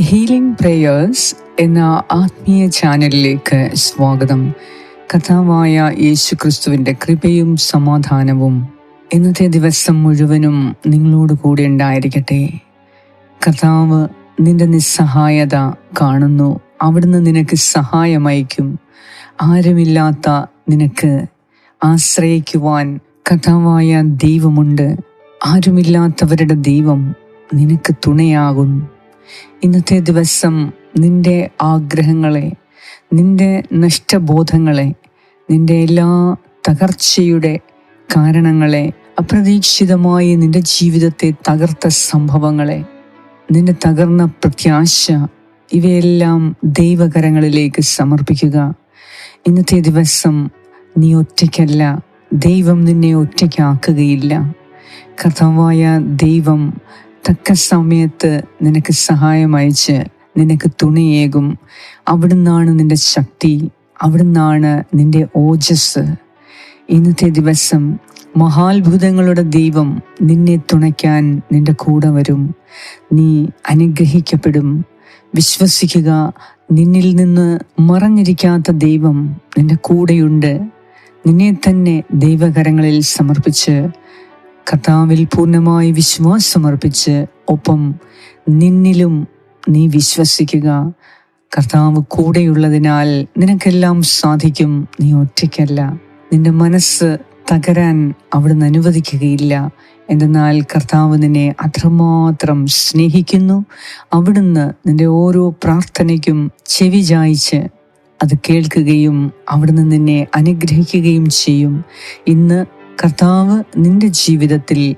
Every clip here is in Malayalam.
ഹീലിംഗ് പ്രേയേഴ്സ് എന്ന ആത്മീയ ചാനലിലേക്ക് സ്വാഗതം. കഥാവായ യേശു ക്രിസ്തുവിന്റെ കൃപയും സമാധാനവും ഇന്നത്തെ ദിവസം മുഴുവനും നിങ്ങളോട് കൂടെ ഉണ്ടായിരിക്കട്ടെ. കർത്താവ് നിന്റെ നിസ്സഹായത കാണുന്നു. അവിടുന്ന് നിനക്ക് സഹായമയക്കും ആരുമില്ലാത്ത നിനക്ക് ആശ്രയിക്കുവാൻ കഥാവായ ദൈവമുണ്ട്. ആരുമില്ലാത്തവരുടെ ദൈവം നിനക്ക് തുണയാകും. ഇന്നത്തെ ദിവസം നിന്റെ ആഗ്രഹങ്ങളെ നിന്റെ നഷ്ടബോധങ്ങളെ നിന്റെ എല്ലാ തകർച്ചയുടെ കാരണങ്ങളെ അപ്രതീക്ഷിതമായി നിന്റെ ജീവിതത്തെ തകർത്ത സംഭവങ്ങളെ നിന്റെ തകർന്ന പ്രത്യാശ ഇവയെല്ലാം ദൈവകരങ്ങളിലേക്ക് സമർപ്പിക്കുക. ഇന്നത്തെ ദിവസം നീ ഒറ്റയ്ക്കല്ല ദൈവം നിന്നെ ഒറ്റയ്ക്കാക്കുകയില്ല. കർത്താവായ ദൈവം തക്ക സമയത്ത് നിനക്ക് സഹായം അയച്ച് നിനക്ക് തുണിയേകും. അവിടുന്നാണ് നിന്റെ ശക്തി. അവിടുന്നാണ് നിന്റെ ഓജസ്. ഇന്നത്തെ ദിവസം മഹാത്ഭുതങ്ങളുടെ ദൈവം നിന്നെ തുണയ്ക്കാൻ നിന്റെ കൂടെ വരും. നീ അനുഗ്രഹിക്കപ്പെടും. വിശ്വസിക്കുക നിന്നിൽ നിന്ന് മറഞ്ഞിരിക്കാത്ത ദൈവം നിന്റെ കൂടെയുണ്ട്. നിന്നെ തന്നെ ദൈവകരങ്ങളിൽ സമർപ്പിച്ച് കർത്താവിൽ പൂർണമായി വിശ്വാസമർപ്പിച്ച് ഒപ്പം നിന്നിലും നീ വിശ്വസിക്കുക. കർത്താവ് കൂടെയുള്ളതിനാൽ നിനക്കെല്ലാം സാധിക്കും. നീ ഒറ്റയ്ക്കല്ല. നിന്റെ മനസ്സ് തകരാൻ അവിടുന്ന് അനുവദിക്കുകയില്ല. എന്തെന്നാൽ കർത്താവ് നിന്നെ അത്രമാത്രം സ്നേഹിക്കുന്നു. അവിടുന്ന് നിന്റെ ഓരോ പ്രാർത്ഥനയ്ക്കും ചെവി ചായ്ച്ച് അത് കേൾക്കുകയും അവിടുന്ന് നിന്നെ അനുഗ്രഹിക്കുകയും ചെയ്യും. ഇന്ന് കർത്താവ് നിന്റെ ജീവിതത്തിൽ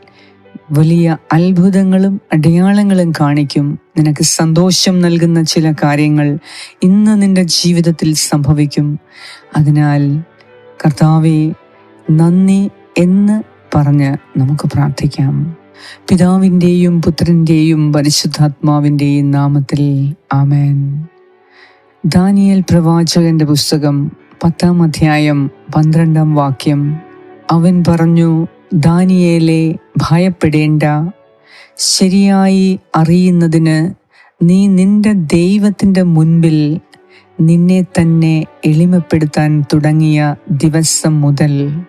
വലിയ അത്ഭുതങ്ങളും അടയാളങ്ങളും കാണിക്കും. നിനക്ക് സന്തോഷം നൽകുന്ന ചില കാര്യങ്ങൾ ഇന്ന് നിന്റെ ജീവിതത്തിൽ സംഭവിക്കും. അതിനാൽ കർത്താവെ നന്ദി എന്ന് പറഞ്ഞ് നമുക്ക് പ്രാർത്ഥിക്കാം. പിതാവിന്റെയും പുത്രന്റെയും പരിശുദ്ധാത്മാവിന്റെയും നാമത്തിൽ ആമേൻ. ദാനിയൽ പ്രവാചകന്റെ പുസ്തകം പത്താം അധ്യായം പന്ത്രണ്ടാം വാക്യം. അവൻ പറഞ്ഞു ദാനിയേലെ ഭയപ്പെടേണ്ട. ശരിയായി അറിയുന്നതിന് നീ നിന്റെ ദൈവത്തിന്റെ മുൻപിൽ നിന്നെ തന്നെ എളിമപ്പെടുത്താൻ തുടങ്ങിയ ദിവസം മുതൽ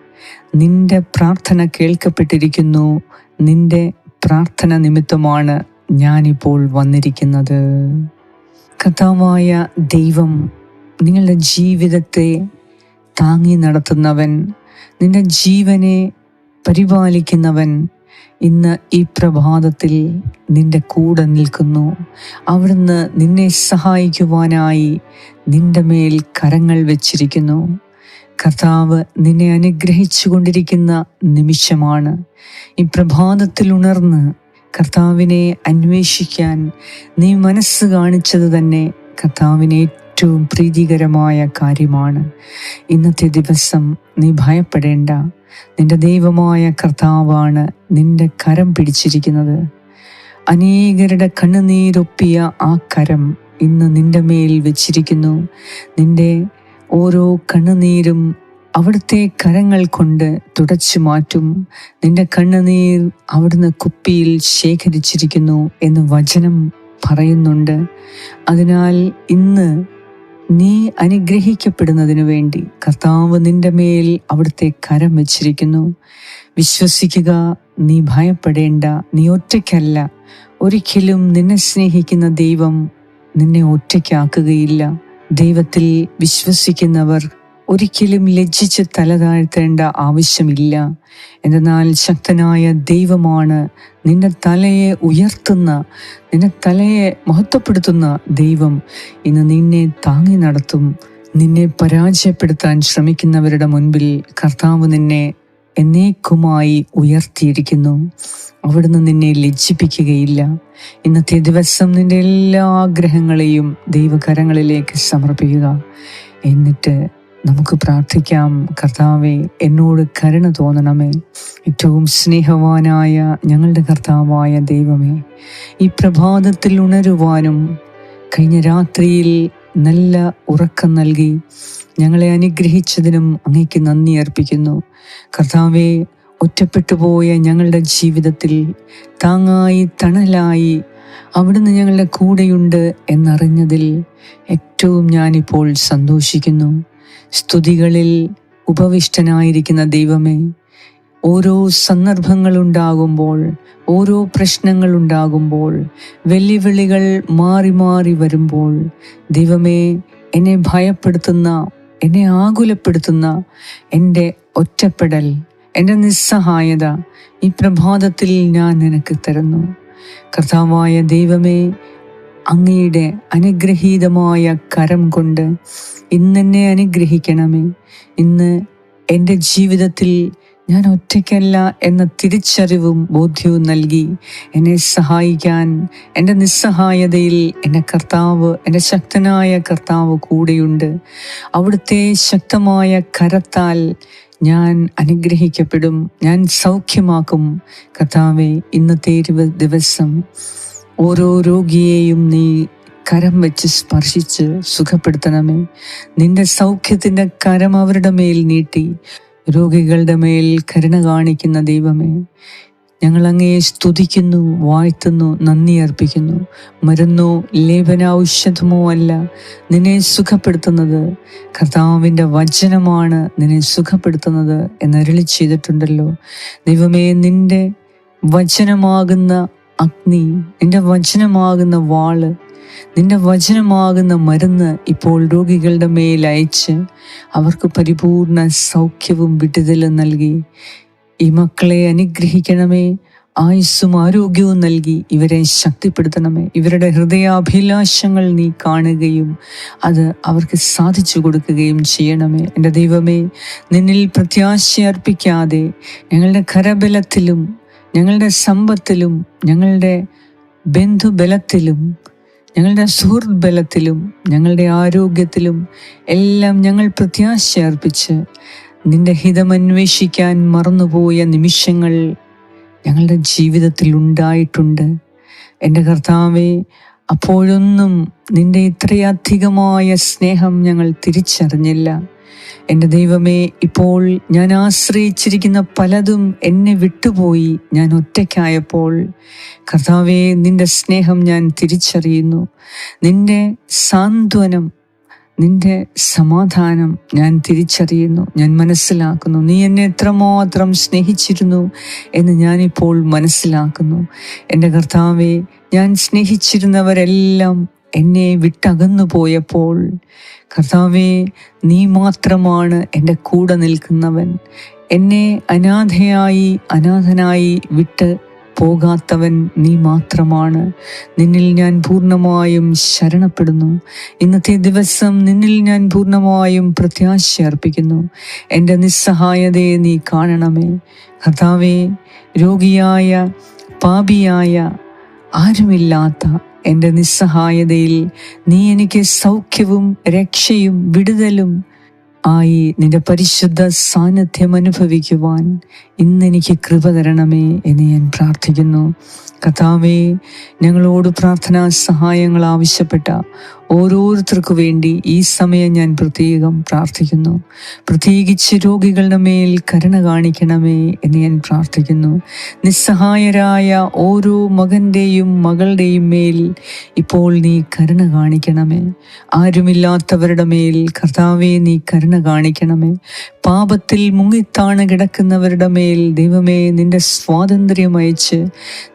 നിന്റെ പ്രാർത്ഥന കേൾക്കപ്പെട്ടിരിക്കുന്നു. നിന്റെ പ്രാർത്ഥന നിമിത്തമാണ് ഞാനിപ്പോൾ വന്നിരിക്കുന്നത്. കഥാവായ ദൈവം നിങ്ങളുടെ ജീവിതത്തെ താങ്ങി നടത്തുന്നവൻ നിന്റെ ജീവനെ പരിപാലിക്കുന്നവൻ ഇന്ന് ഈ പ്രഭാതത്തിൽ നിന്റെ കൂടെ നിൽക്കുന്നു. അവിടുന്ന് നിന്നെ സഹായിക്കുവാനായി നിന്റെ മേൽ കരങ്ങൾ വെച്ചിരിക്കുന്നു. കർത്താവ് നിന്നെ അനുഗ്രഹിച്ചു കൊണ്ടിരിക്കുന്ന നിമിഷമാണ്. ഈ പ്രഭാതത്തിൽ ഉണർന്ന് കർത്താവിനെ അന്വേഷിക്കാൻ നീ മനസ്സ് കാണിച്ചത് തന്നെ കർത്താവിന് ഏറ്റവും പ്രീതികരമായ കാര്യമാണ്. ഇന്നത്തെ ദിവസം നീ ഭയപ്പെടേണ്ട. നിന്റെ ദൈവമായ കർത്താവാണ് നിന്റെ കരം പിടിച്ചിരിക്കുന്നത്. അനേകരുടെ കണ്ണുനീരൊപ്പിയ ആ കരം ഇന്ന് നിന്റെ മേൽ വെച്ചിരിക്കുന്നു. നിന്റെ ഓരോ കണ്ണുനീരും അവിടുത്തെ കരങ്ങൾ കൊണ്ട് തുടച്ചു മാറ്റും. നിന്റെ കണ്ണുനീർ അവിടുന്ന് കുപ്പിയിൽ ശേഖരിച്ചിരിക്കുന്നു എന്ന് വചനം പറയുന്നുണ്ട്. അതിനാൽ ഇന്ന് നീ അനുഗ്രഹിക്കപ്പെടുന്നതിനു വേണ്ടി കർത്താവ് നിന്റെ മേൽ അവിടുത്തെ കരം വച്ചിരിക്കുന്നു. വിശ്വസിക്കുക നീ ഭയപ്പെടേണ്ട നീ ഒറ്റയ്ക്കല്ല. ഒരിക്കലും നിന്നെ സ്നേഹിക്കുന്ന ദൈവം നിന്നെ ഒറ്റയ്ക്കാക്കുകയില്ല. ദൈവത്തിൽ വിശ്വസിക്കുന്നവർ ഒരിക്കലും ലജ്ജിച്ച് തല താഴ്ത്തേണ്ട ആവശ്യമില്ല. എന്നാൽ ശക്തനായ ദൈവമാണ് നിന്റെ തലയെ ഉയർത്തുന്ന നിന്റെ തലയെ മഹത്വപ്പെടുത്തുന്ന ദൈവം ഇന്ന് നിന്നെ താങ്ങി നടത്തും. നിന്നെ പരാജയപ്പെടുത്താൻ ശ്രമിക്കുന്നവരുടെ മുൻപിൽ കർത്താവ് നിന്നെ എന്നേക്കുമായി ഉയർത്തിയിരിക്കുന്നു. അവിടുന്ന് നിന്നെ ലജ്ജിപ്പിക്കുകയില്ല. ഇന്നത്തെ ദിവസം നിന്റെ എല്ലാ ആഗ്രഹങ്ങളെയും ദൈവകരങ്ങളിലേക്ക് സമർപ്പിക്കുക. എന്നിട്ട് നമുക്ക് പ്രാർത്ഥിക്കാം. കർത്താവെ എന്നോട് കരുണ തോന്നണമേ. ഏറ്റവും സ്നേഹവാനായ ഞങ്ങളുടെ കർത്താവായ ദൈവമേ ഈ പ്രഭാതത്തിൽ ഉണരുവാനും കഴിഞ്ഞ രാത്രിയിൽ നല്ല ഉറക്കം നൽകി ഞങ്ങളെ അനുഗ്രഹിച്ചതിനും അങ്ങേക്ക് നന്ദി അർപ്പിക്കുന്നു. കർത്താവെ ഒറ്റപ്പെട്ടു പോയ ഞങ്ങളുടെ ജീവിതത്തിൽ താങ്ങായി തണലായി അവിടുന്ന് ഞങ്ങളുടെ കൂടെയുണ്ട് എന്നറിഞ്ഞതിൽ ഏറ്റവും ഞാനിപ്പോൾ സന്തോഷിക്കുന്നു. സ്തുതികളിൽ ഉപവിഷ്ടനായിരിക്കുന്ന ദൈവമേ ഓരോ സന്ദർഭങ്ങളുണ്ടാകുമ്പോൾ ഓരോ പ്രശ്നങ്ങളുണ്ടാകുമ്പോൾ വെല്ലുവിളികൾ മാറി മാറി വരുമ്പോൾ ദൈവമേ എന്നെ ഭയപ്പെടുത്തുന്ന എന്നെ ആകുലപ്പെടുത്തുന്ന എന്റെ ഒറ്റപ്പെടൽ എന്റെ നിസ്സഹായത ഈ പ്രഭാതത്തിൽ ഞാൻ നിനക്ക് തരുന്നു. കർത്താവായ ദൈവമേ അങ്ങയുടെ അനുഗ്രഹീതമായ കരം കൊണ്ട് ഇന്നെന്നെ അനുഗ്രഹിക്കണമേ. ഇന്ന് എന്റെ ജീവിതത്തിൽ ഞാൻ ഒറ്റയ്ക്കല്ല എന്ന തിരിച്ചറിവും ബോധ്യവും നൽകി എന്നെ സഹായിക്കാൻ എന്റെ നിസ്സഹായതയിൽ എന്റെ കർത്താവ് എന്റെ ശക്തനായ കർത്താവ് കൂടെയുണ്ട്. അവിടുത്തെ ശക്തമായ കരത്താൽ ഞാൻ അനുഗ്രഹിക്കപ്പെടും ഞാൻ സൗഖ്യമാക്കും. കർത്താവെ ഇന്നത്തെ ഇരുപത് ദിവസം ഓരോ രോഗിയെയും നീ കരം വെച്ച് സ്പർശിച്ച് സുഖപ്പെടുത്തണമേ. നിന്റെ സൗഖ്യത്തിന്റെ കരം അവരുടെ മേൽ നീട്ടി രോഗികളുടെ മേൽ കരുണ കാണിക്കുന്ന ദൈവമേ. ഞങ്ങൾ അങ്ങയെ സ്തുതിക്കുന്നു വാഴ്ത്തുന്നു നന്ദി അർപ്പിക്കുന്നു. മരുന്നോ ലേപന ഔഷധമോ അല്ല നിന്നെ സുഖപ്പെടുത്തുന്നത്. കർത്താവിന്റെ വചനമാണ് നിന്നെ സുഖപ്പെടുത്തുന്നത് എന്നരളി ചെയ്തിട്ടുണ്ടല്ലോ. ദൈവമേ നിന്റെ വചനമാകുന്ന അഗ്നി നിന്റെ വചനമാകുന്ന വാൾ നിന്റെ വചനമാകുന്ന മരുന്ന് ഇപ്പോൾ രോഗികളുടെ മേൽ അയച്ച് അവർക്ക് പരിപൂർണ സൗഖ്യവും വിടുതലും നൽകി. ഈ മക്കളെ അനുഗ്രഹിക്കണമേ ആയുസ്സും ആരോഗ്യവും നൽകി ഇവരെ ശക്തിപ്പെടുത്തണമേ. ഇവരുടെ ഹൃദയാഭിലാഷങ്ങൾ നീ കാണുകയും അത് അവർക്ക് സാധിച്ചു കൊടുക്കുകയും ചെയ്യണമേ. എന്റെ ദൈവമേ നിന്നിൽ പ്രത്യാശ അർപ്പിക്കാതെ ഞങ്ങളുടെ കരബലത്തിലും ഞങ്ങളുടെ സമ്പത്തിലും ഞങ്ങളുടെ ബന്ധുബലത്തിലും ഞങ്ങളുടെ സുഹൃത് ബലത്തിലും ഞങ്ങളുടെ ആരോഗ്യത്തിലും എല്ലാം ഞങ്ങൾ പ്രത്യാശ അർപ്പിച്ച് നിന്റെ ഹിതമന്വേഷിക്കാൻ മറന്നുപോയ നിമിഷങ്ങൾ ഞങ്ങളുടെ ജീവിതത്തിൽ ഉണ്ടായിട്ടുണ്ട്. എന്റെ കർത്താവെ അപ്പോഴൊന്നും നിന്റെ ഇത്രയധികമായ സ്നേഹം ഞങ്ങൾ തിരിച്ചറിഞ്ഞില്ല. എന്റെ ദൈവമേ ഇപ്പോൾ ഞാൻ ആശ്രയിച്ചിരിക്കുന്ന പലതും എന്നെ വിട്ടുപോയി ഞാൻ ഒറ്റയ്ക്കായപ്പോൾ കർത്താവെ നിന്റെ സ്നേഹം ഞാൻ തിരിച്ചറിയുന്നു. നിന്റെ സാന്ത്വനം നിന്റെ സമാധാനം ഞാൻ തിരിച്ചറിയുന്നു. ഞാൻ മനസ്സിലാക്കുന്നു. നീ എന്നെ എത്രമാത്രം സ്നേഹിച്ചിരുന്നു എന്ന് ഞാനിപ്പോൾ മനസ്സിലാക്കുന്നു. എന്റെ കർത്താവെ ഞാൻ സ്നേഹിച്ചിരുന്നവരെല്ലാം എന്നെ വിട്ടകന്നു പോയപ്പോൾ കർത്താവെ നീ മാത്രമാണ് എന്റെ കൂടെ നിൽക്കുന്നവൻ. എന്നെ അനാഥയായി അനാഥനായി വിട്ട് പോകാത്തവൻ നീ മാത്രമാണ്. നിന്നിൽ ഞാൻ പൂർണമായും ശരണപ്പെടുന്നു. ഇന്നത്തെ ദിവസം നിന്നിൽ ഞാൻ പൂർണമായും പ്രത്യാശ അർപ്പിക്കുന്നു. എന്റെ നിസ്സഹായതയെ നീ കാണണമേ. കർത്താവെ രോഗിയായ പാപിയായ ആരുമില്ലാത്ത എന്റെ നിസ്സഹായതയിൽ നീ എനിക്ക് സൗഖ്യവും രക്ഷയും വിടുതലും ആയി നിന്റെ പരിശുദ്ധ സാന്നിധ്യം അനുഭവിക്കുവാൻ ഇന്നെനിക്ക് കൃപ തരണമേ എന്ന് ഞാൻ പ്രാർത്ഥിക്കുന്നു. കഥാവേ ഞങ്ങളോട് പ്രാർത്ഥനാ സഹായങ്ങൾ ആവശ്യപ്പെട്ട ഓരോരുത്തർക്കു വേണ്ടി ഈ സമയം ഞാൻ പ്രത്യേകം പ്രാർത്ഥിക്കുന്നു. പ്രത്യേകിച്ച് രോഗികളുടെ മേൽ കരുണ കാണിക്കണമേ എന്ന് ഞാൻ പ്രാർത്ഥിക്കുന്നു. നിസ്സഹായരായ ഓരോ മകന്റെയും മകളുടെയും മേൽ ഇപ്പോൾ നീ കരുണ കാണിക്കണമേ. ആരുമില്ലാത്തവരുടെ മേൽ കർത്താവെ നീ കരുണ കാണിക്കണമേ. പാപത്തിൽ മുങ്ങിത്താണ് കിടക്കുന്നവരുടെ മേൽ ദൈവമേ നിന്റെ സ്വാതന്ത്ര്യം അയച്ച്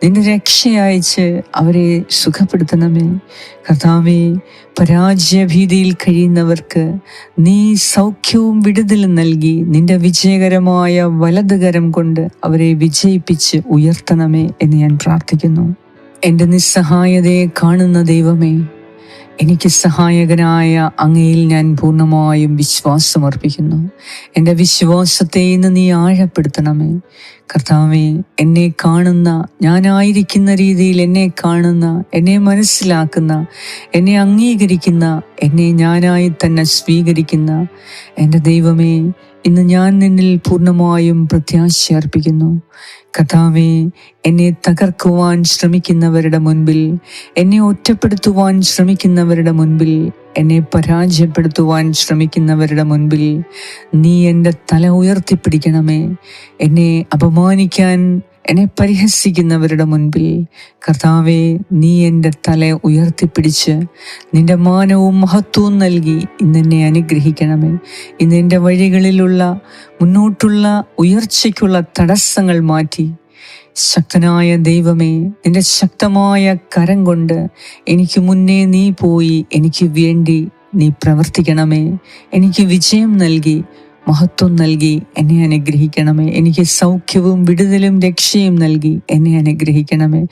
നിന്റെ രക്ഷ അയച്ച് അവരെ സുഖപ്പെടുത്തണമേ. കർത്താവെ പരാജയഭീതിയിൽ കഴിയുന്നവർക്ക് നീ സൗഖ്യവും വിടുതലും നൽകി നിന്റെ വിജയകരമായ വലതുകരം കൊണ്ട് അവരെ വിജയിപ്പിച്ച് ഉയർത്തണമേ എന്ന് ഞാൻ പ്രാർത്ഥിക്കുന്നു. എന്റെ നിസ്സഹായതയെ കാണുന്ന ദൈവമേ എനിക്ക് സഹായകനായ അങ്ങയിൽ ഞാൻ പൂർണമായും വിശ്വാസമർപ്പിക്കുന്നു എന്റെ വിശ്വാസത്തെ ഇന്ന് നീ ആഴപ്പെടുത്തണമേ. കർത്താവെ എന്നെ കാണുന്ന ഞാനായിരിക്കുന്ന രീതിയിൽ എന്നെ കാണുന്ന എന്നെ മനസ്സിലാക്കുന്ന എന്നെ അംഗീകരിക്കുന്ന എന്നെ ഞാനായി തന്നെ സ്വീകരിക്കുന്ന എന്റെ ദൈവമേ ഇന്ന് ഞാൻ നിന്നിൽ പൂർണമായും പ്രത്യാശ അർപ്പിക്കുന്നു. കഥാവെ എന്നെ തകർക്കുവാൻ ശ്രമിക്കുന്നവരുടെ മുൻപിൽ എന്നെ ഒറ്റപ്പെടുത്തുവാൻ ശ്രമിക്കുന്നവരുടെ മുൻപിൽ എന്നെ പരാജയപ്പെടുത്തുവാൻ ശ്രമിക്കുന്നവരുടെ മുൻപിൽ നീ എന്റെ തല ഉയർത്തിപ്പിടിക്കണമേ. എന്നെ അപമാനിക്കാൻ എന്നെ പരിഹസിക്കുന്നവരുടെ മുൻപിൽ കർത്താവെ നീ എന്റെ തല ഉയർത്തിപ്പിടിച്ച് നിന്റെ മാനവും മഹത്വവും നൽകി ഇന്നെന്നെ അനുഗ്രഹിക്കണമേ. ഇന്ന് എന്റെ വഴികളിലുള്ള മുന്നോട്ടുള്ള ഉയർച്ചയ്ക്കുള്ള തടസ്സങ്ങൾ മാറ്റി. ശക്തനായ ദൈവമേ നിന്റെ ശക്തമായ കരം കൊണ്ട് എനിക്ക് മുന്നേ നീ പോയി എനിക്ക് വേണ്ടി നീ പ്രവർത്തിക്കണമേ. എനിക്ക് വിജയം നൽകി മഹത്വം നൽകി എന്നെ അനുഗ്രഹിക്കണമേ. എനിക്ക് സൗഖ്യവും വിടുതലും രക്ഷയും നൽകി എന്നെ അനുഗ്രഹിക്കണമേ.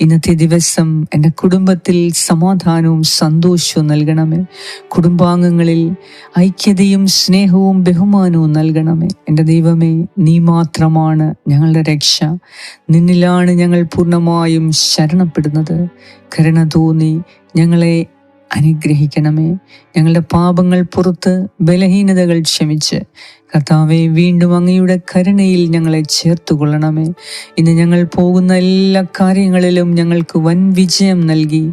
ഇന്നത്തെ ദിവസം എന്റെ കുടുംബത്തിൽ സമാധാനവും സന്തോഷവും നൽകണമേ. കുടുംബാംഗങ്ങളിൽ ഐക്യതയും സ്നേഹവും ബഹുമാനവും നൽകണമേ. എന്റെ ദൈവമേ നീ മാത്രമാണ് ഞങ്ങളുടെ രക്ഷ. നിന്നിലാണ് ഞങ്ങൾ പൂർണമായും ശരണപ്പെടുന്നത്. കരുണ തോന്നി ഞങ്ങളെ അനുഗ്രഹിക്കണമേ. ഞങ്ങളുടെ പാപങ്ങൾ പുറത്ത് ബലഹീനതകൾ ക്ഷമിച്ച് കർത്താവെ വീണ്ടും അങ്ങയുടെ കരുണയിൽ ഞങ്ങളെ ചേർത്തു കൊള്ളണമേ ഇന്ന് ഞങ്ങൾ പോകുന്ന എല്ലാ കാര്യങ്ങളിലും ഞങ്ങൾക്ക് വൻ വിജയം നൽകി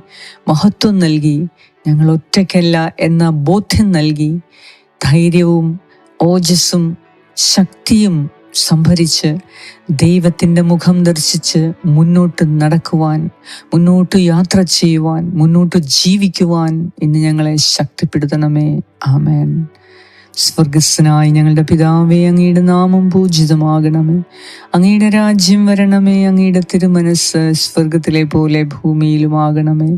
മഹത്വം നൽകി ഞങ്ങൾ ഒറ്റയ്ക്കല്ല എന്ന ബോധ്യം നൽകി ധൈര്യവും ഓജസ്സും ശക്തിയും സംഭരിച്ച് ദൈവത്തിന്റെ മുഖം ദർശിച്ച് മുന്നോട്ട് നടക്കുവാൻ മുന്നോട്ട് യാത്ര ചെയ്യുവാൻ മുന്നോട്ട് ജീവിക്കുവാൻ ഇന്ന് ഞങ്ങളെ ശക്തിപ്പെടുത്തണമേ. ആമേൻ. സ്വർഗസ്സനായി ഞങ്ങളുടെ പിതാവേ അങ്ങയുടെ നാമം പൂജിതമാകണമേ. അങ്ങയുടെ രാജ്യം വരണമേ അങ്ങയുടെ തിരുമനസ് സ്വർഗത്തിലെ പോലെ ഭൂമിയിലുമാകണമേ.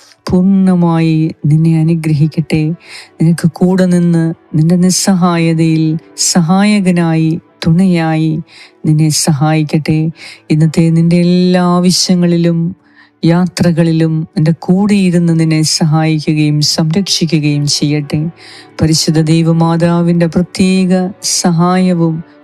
പൂർണമായി നിന്നെ അനുഗ്രഹിക്കട്ടെ. നിനക്ക് കൂടെ നിന്ന് നിന്റെ നിസ്സഹായതയിൽ സഹായകനായി തുണയായി നിന്നെ സഹായിക്കട്ടെ. ഇന്നത്തെ നിന്റെ എല്ലാ ആവശ്യങ്ങളിലും യാത്രകളിലും എന്റെ കൂടെ ഇരുന്ന് നിന്നെ സഹായിക്കുകയും സംരക്ഷിക്കുകയും ചെയ്യട്ടെ. പരിശുദ്ധ ദൈവമാതാവിന്റെ പ്രത്യേക സഹായവും